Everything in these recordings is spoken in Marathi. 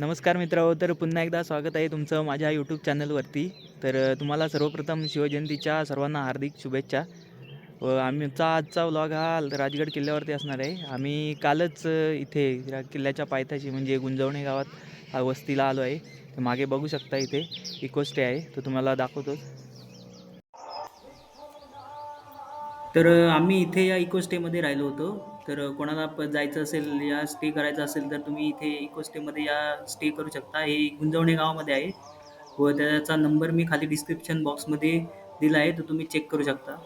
नमस्कार मित्रांनो तर पुन्हा एकदा स्वागत आहे तुमचं माझ्या यूट्यूब चॅनलवरती तर तुम्हाला सर्वप्रथम शिवजयंतीच्या सर्वांना हार्दिक शुभेच्छा. व आमचा आजचा व्लॉग हा राजगड किल्ल्यावरती असणार आहे. आम्ही कालच इथे किल्ल्याच्या पायथ्याशी म्हणजे गुंजवणे गावात वस्तीला आलो आहे. तर मागे बघू शकता इथे इकोस्टे आहे. तो तुम्हाला दाखवतोच तर आम्ही इथे या इकोस्टेमध्ये राहिलो होतो. तर कोणाला प जायचं असेल या स्टे करायचा असेल तर तुम्ही इथे इको स्टेमध्ये या स्टे करू शकता. हे गुंजवणे गावामध्ये आहे. व त्याचा नंबर मी खाली डिस्क्रिप्शन बॉक्समध्ये दिला आहे तो तुम्ही चेक करू शकता.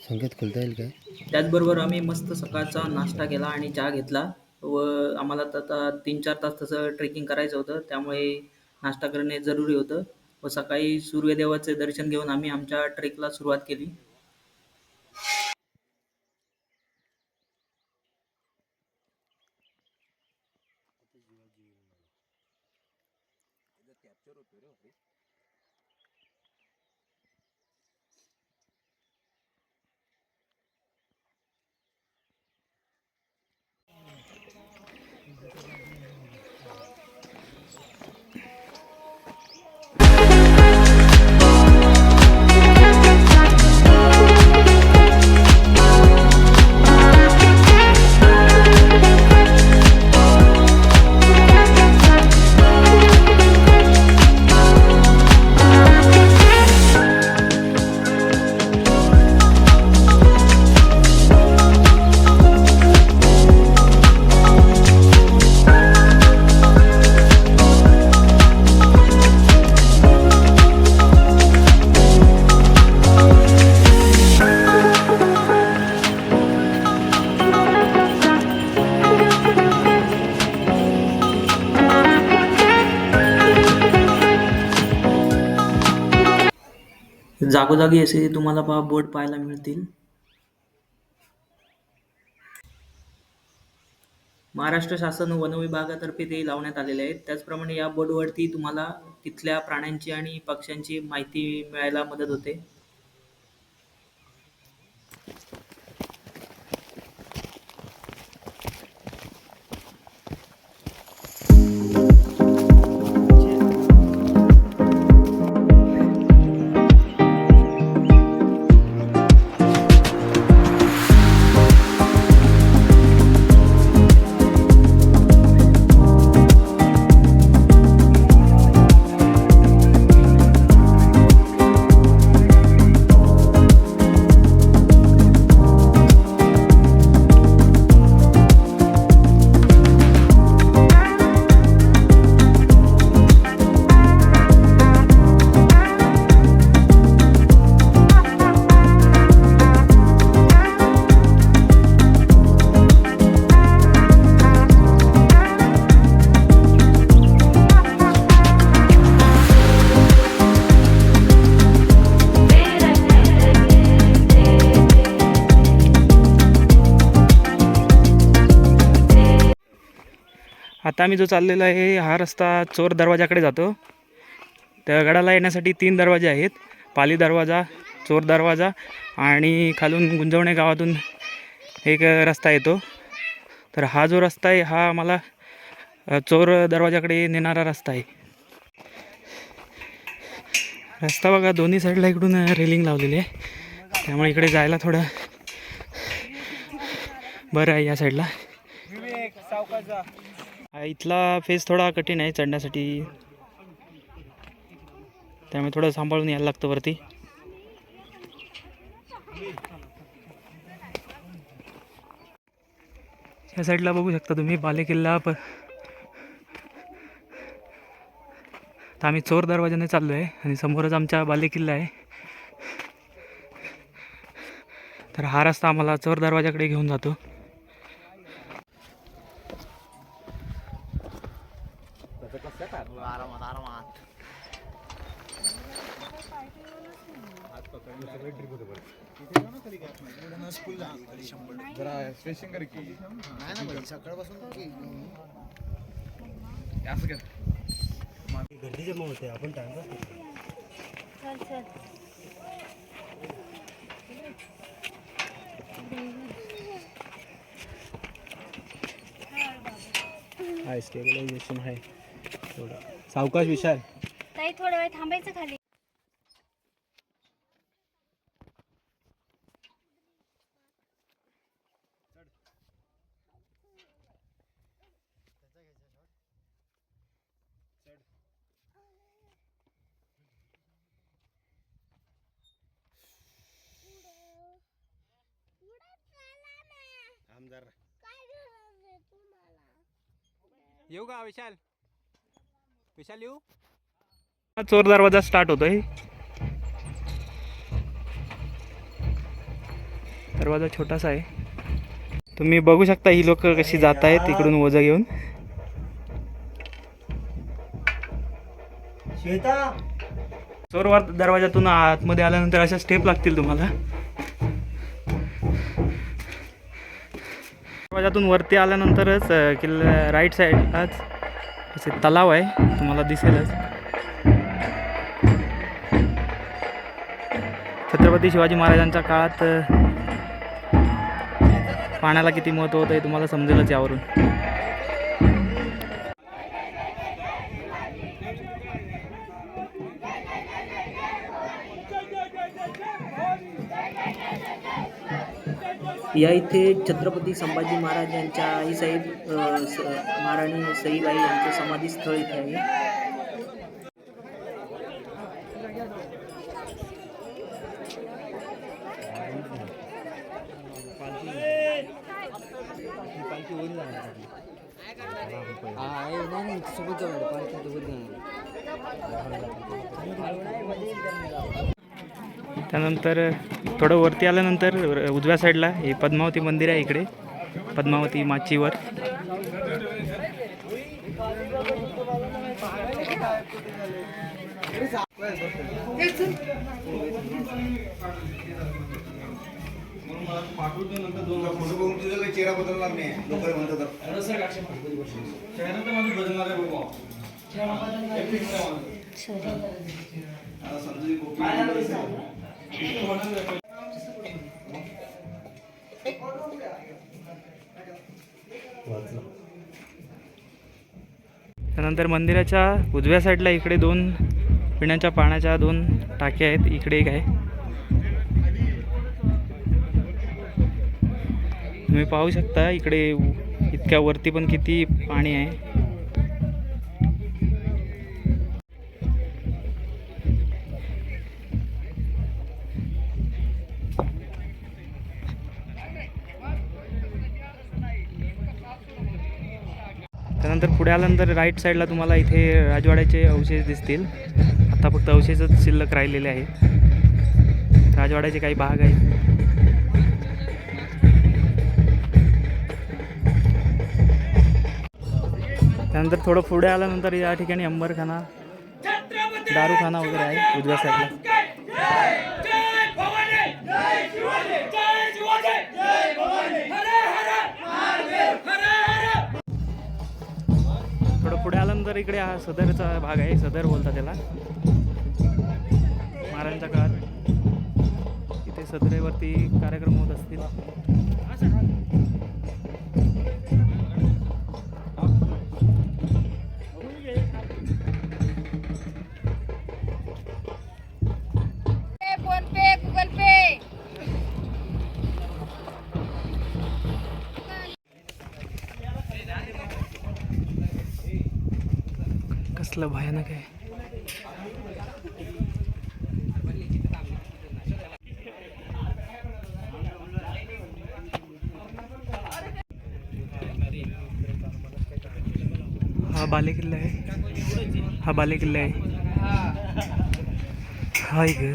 संकेत खोलता येईल काय? त्याचबरोबर आम्ही मस्त सकाळचा नाश्ता केला आणि चहा घेतला व आम्हाला आता तीन चार तास तसं ट्रेकिंग करायचं होतं त्यामुळे नाश्ता करणे जरुरी होतं व सकाळी सूर्यदेवाचे दर्शन घेऊन आम्ही आमच्या ट्रेकला सुरुवात केली. कॅप्चर होतो रे जागोजागी असे तुम्हाला पहा बोर्ड पाहायला मिळतील. महाराष्ट्र शासन वन विभागातर्फे ते लावण्यात आलेले आहेत. त्याचप्रमाणे या बोर्डवरती तुम्हाला तिथल्या प्राण्यांची आणि पक्ष्यांची माहिती मिळायला मदत होते. आता आम्ही जो चाललेला आहे हा रस्ता चोर दरवाजाकडे जातो. त्या गडाला येण्यासाठी तीन दरवाजे आहेत. पाली दरवाजा चोर दरवाजा आणि खालून गुंजवणे गावातून एक रस्ता येतो. तर हा जो रस्ता आहे हा आम्हाला चोर दरवाजाकडे नेणारा रस्ता आहे. रस्ता बघा दोन्ही साईडला इकडून रेलिंग लावलेली आहे. त्यामुळे इकडे जायला थोडं बरं आहे या साईडला. इथला फेस थोडा कठीण आहे चढण्यासाठी. त्यामुळे थोडं सांभाळून यायला लागतं वरती. या साईडला बघू शकता तुम्ही बालेकिल्ला प तर आम्ही चोर दरवाजाने चाललो आहे आणि समोरच आमच्या बालेकिल्ला आहे. तर हा रस्ता आम्हाला चोर दरवाजाकडे घेऊन जातो. आरामात आरामात जरा स्ट्रेचिंग कर की नाही ना भाई सकाळपासून की असं कर गर्दी जमा होते आपण टाइम चल चल हाय स्टेबलायझेशन आहे थोडं सावकाश विशाल. ताई थोडा वेळ थांबायचं खाली. आमदार. येऊ का विशाल? चोर दरवाजा स्टार्ट होतोय. दरवाजा छोटासा आहे. तुम्ही बघू शकता ही लोक कशी जात आहेत तिकडून ओझं घेऊन. श्वेता? चोर वर दरवाजातून आतमध्ये आल्यानंतर अशा स्टेप लागतील तुम्हाला. दरवाजातून वरती आल्यानंतरच किल्ला राईट साईडलाच असे तलाव आहे तुम्हाला दिसेलच. छत्रपती शिवाजी महाराजांच्या काळात पाण्याला किती महत्त्व होतं हे तुम्हाला समजेलच यावरून. या इथे छत्रपती संभाजी महाराज यांच्या आईसाहेब अ, स- महाराणी सईबाई यांचं समाधीस्थळ इथे आहे. त्यानंतर थोडं वरती आल्यानंतर उजव्या साईडला हे पद्मावती मंदिर आहे इकडे. पद्मावती माचीवर. चेहरा बदलणार नाही लोक म्हणतात त्यानंतर मंदिराच्या उजव्या साईडला इकडे दोन पिण्याच्या पाण्याच्या दोन टाक्या आहेत. इकडे एक आहे. तुम्ही पाहू शकता इकडे इतक्या वरती पण किती पाणी आहे. त्यानंतर पुढे आल्यानंतर राईट साईडला तुम्हाला इथे राजवाड्याचे अवशेष दिसतील. आता फक्त अवशेषच शिल्लक राहिलेले आहेत. राजवाड्याचे काही भाग आहेत. त्यानंतर थोडं पुढे आल्यानंतर या ठिकाणी अंबरखाना दारूखाना वगैरे आहे उजव्या साईडला पुढे आल्यानंतर इकडे हा सदरचा भाग आहे सदर बोलतात त्याला. महाराजांच्या काळात इथे सदरेवरती कार्यक्रम होत असतील. कसलं भयानक आहे हा बाले किल्ला आहे हा बाले किल्ला आहे हाय ग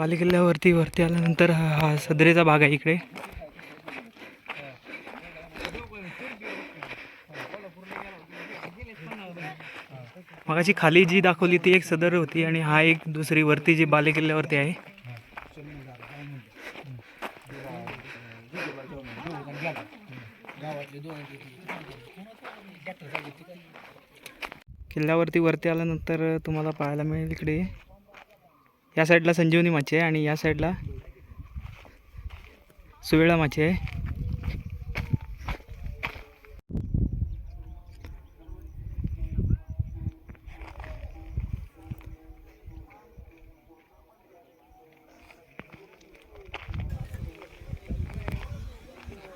बालेकिल्ल्यावरती वरती आल्यानंतर हा सदरेचा भाग आहे इकडे. मगाची खाली जी दाखवली ती एक सदर होती आणि हा एक दुसरी वरती जी बालेकिल्ल्यावरती आहे. किल्ल्यावरती वरती आल्यानंतर तुम्हाला पाहायला मिळेल इकडे. या साईडला संजीवनी माची आहे आणि या साईडला सुवेळा माची आहे.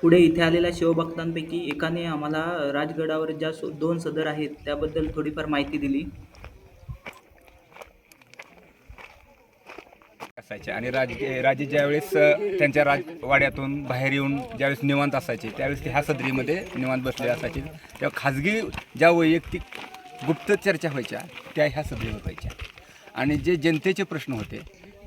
पुढे इथे आलेल्या शिवभक्तांपैकी एकाने आम्हाला राजगडावर ज्या दोन सदर आहेत त्याबद्दल थोडीफार माहिती दिली. असायचे. आणि राजे राजे ज्यावेळेस त्यांच्या राजवाड्यातून बाहेर येऊन ज्यावेळेस निवांत असायचे त्यावेळेस ते ह्या सदरीमध्ये निवांत बसले असायचे. तेव्हा खाजगी ज्या वैयक्तिक गुप्त चर्चा व्हायच्या त्या ह्या सदरीवर व्हायच्या. आणि जे जनतेचे प्रश्न होते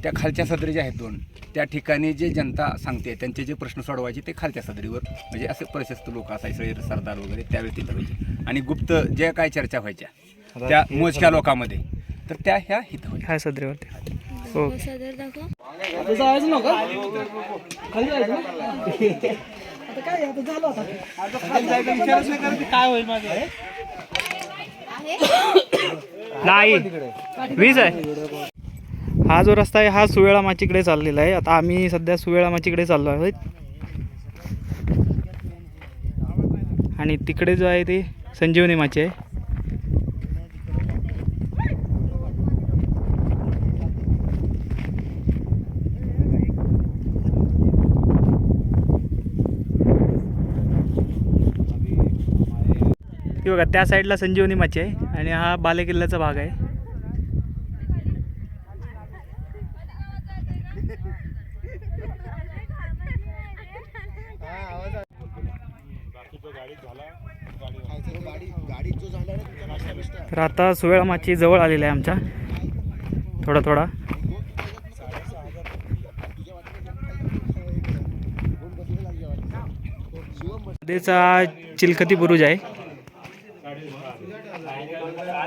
त्या खालच्या सदरी ज्या आहेत दोन त्या ठिकाणी जे जनता सांगते त्यांचे जे प्रश्न सोडवायचे ते खालच्या सदरीवर म्हणजे असे प्रशस्त लोक असायचे सरदार वगैरे त्यावेळी तिथं व्हायचे. आणि गुप्त ज्या काय चर्चा व्हायच्या त्या मोजक्या लोकांमध्ये तर त्या ह्या हिथं व्हायच्या. ह्या हो. दाखव. नाही. वीज आहे. हा जो रस्ता आहे हा सुवेळा माचीकडे चाललेला आहे. आता आम्ही सध्या सुवेळा माचीकडे चाललो आहोत. आणि तिकडे जो आहे ते संजीवनी माची आहे. हे बघा त्या साईडला संजीवनी माची आहे आणि हा बालेकिल्ल्याचा भाग आहे. तर आता सुवेळा माची जवळ आलेला आहे आमच्या. थोडा थोडा. नदीचा चिलखती बुरुज आहे.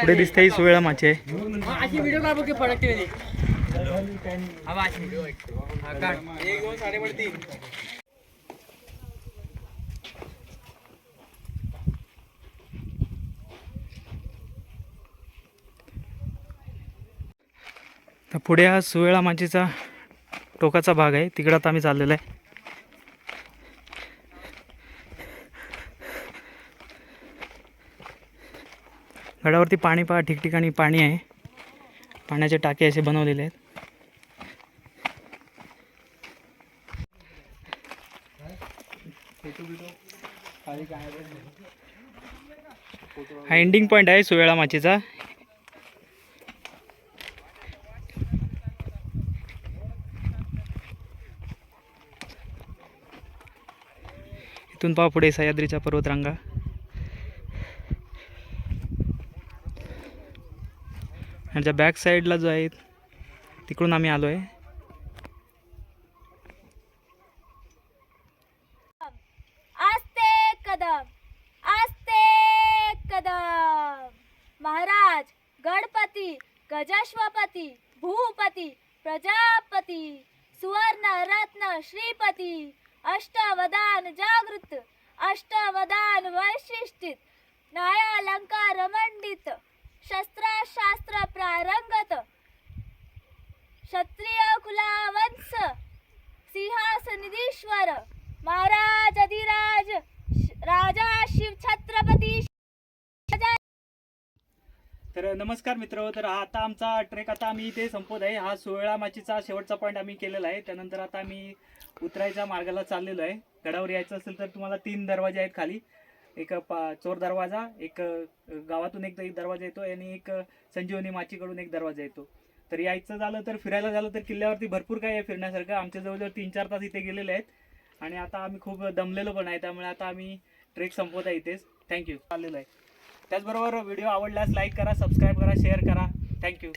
पुढे दिसते ही सुवेळा माची आहे. तर पुढे हा सुवेळा माचीचा टोकाचा भाग आहे. तिकडं आता आम्ही चाललेलो आहे. गडावरती पाणी पहा ठिकठिकाणी पाणी आहे. पाण्याचे टाके असे बनवलेले आहेत. हा एंडिंग पॉईंट आहे सुवेळा माचीचा. इथून पहा पुढे सह्याद्रीच्या पर्वतरांगा. ह्याच्या बॅक साईडला जो आहे तिकडून आम्ही आलो आहे आस्ते कदम आस्ते कदम. महाराज गणपती गजश्वपती भूपती प्रजापती सुवर्ण रत्न श्रीपती अष्टवदान जागृत अष्टवदान वैशिष्टित न्यायालंकार मंडित. शस्त्राशास्त्र प्रारंगत. क्षत्रिय कुलावंश सिंहासनिधीश्वर महाराज अधिराज श- राजा शिव छत्रपती तर नमस्कार मित्र तर आता आमचा ट्रेक आता आम्ही इथे संपवत आहे. हा सोळा माचीचा शेवटचा पॉईंट आम्ही केलेला आहे. त्यानंतर आता आम्ही उतरायच्या मार्गाला चाललेलो आहे. गडावर यायचं असेल तर तुम्हाला तीन दरवाजे आहेत खाली. एक पा चोर दरवाजा एक गावातून एक एक दरवाजा येतो आणि एक संजीवनी माचीकडून एक दरवाजा येतो. तर यायचं झालं तर फिरायला झालं तर किल्ल्यावरती भरपूर काही आहे फिरण्यासारखं. आमच्या जवळजवळ तीन चार तास इथे गेलेले आहेत. आणि आता आम्ही खूप दमलेलो पण आहे त्यामुळे आता आम्ही ट्रेक संपवत आहे इथेच. थँक्यू चाललेलो आहे. त्याचबरोबर व्हिडिओ आवडल्यास लाईक करा सबस्क्राईब करा शेअर करा. थँक्यू